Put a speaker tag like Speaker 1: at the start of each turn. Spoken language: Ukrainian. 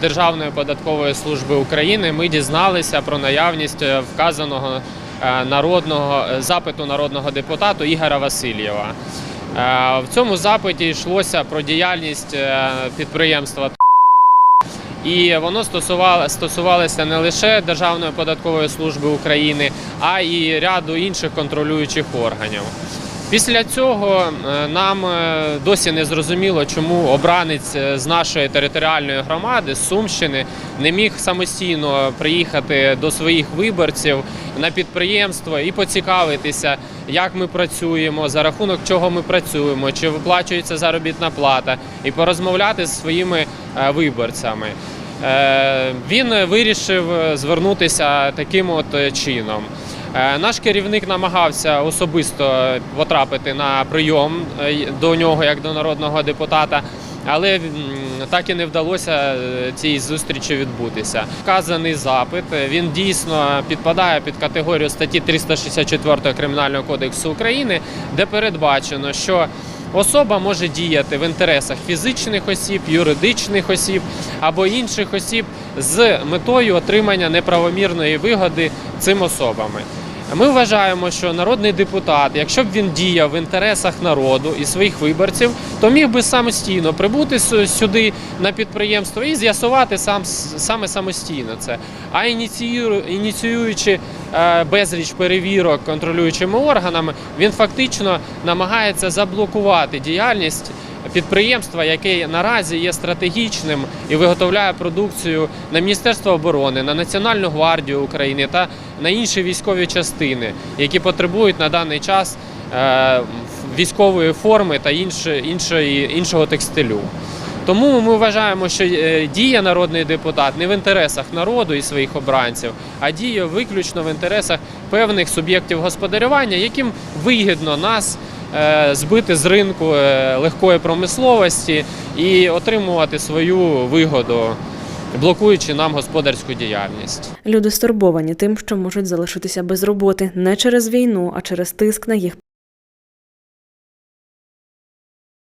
Speaker 1: Державної податкової служби України ми дізналися про наявність е, вказаного е, народного е, запиту народного депутата Ігоря Васильєва. В цьому запиті йшлося про діяльність підприємства і воно стосувало, стосувалося не лише Державної податкової служби України, а й ряду інших контролюючих органів. Після цього е, нам е, досі не зрозуміло, чому обранець е, з нашої територіальної громади з Сумщини не міг самостійно приїхати до своїх виборців на підприємство і поцікавитися, як ми працюємо, за рахунок чого ми працюємо, чи виплачується заробітна плата, і порозмовляти з своїми виборцями. Він вирішив звернутися таким от чином. Е, Наш керівник намагався особисто потрапити на прийом е, до нього як до народного депутата, але так і не вдалося е, цій зустрічі відбутися. Вказаний запит він дійсно підпадає під категорію статті 364 Кримінального кодексу України, де передбачено, що Особа може діяти в інтересах фізичних осіб, юридичних осіб або інших осіб з метою отримання неправомірної вигоди цим особами. Ми вважаємо, що народний депутат, якщо б він діяв в інтересах народу і своїх виборців, то міг би самостійно прибути сюди на підприємство і з'ясувати сам саме самостійно це. А ініціюю- ініціюючи безліч перевірок контролюючими органами, він фактично намагається заблокувати діяльність підприємства, яке наразі є стратегічним і виготовляє продукцію на Міністерство оборони, на Національну гвардію України та на інші військові частини, які потребують на даний час е, військової форми та іншого текстилю. Тому ми вважаємо, що е, діє народний депутат не в інтересах народу і своїх обранців, а діє виключно в інтересах певних суб'єктів господарювання, яким вигідно нас е, збити з ринку е, легкої промисловості і отримувати свою вигоду, блокуючи нам господарську діяльність.
Speaker 2: Люди стурбовані тим, що можуть залишитися без роботи не через війну, а через тиск на їх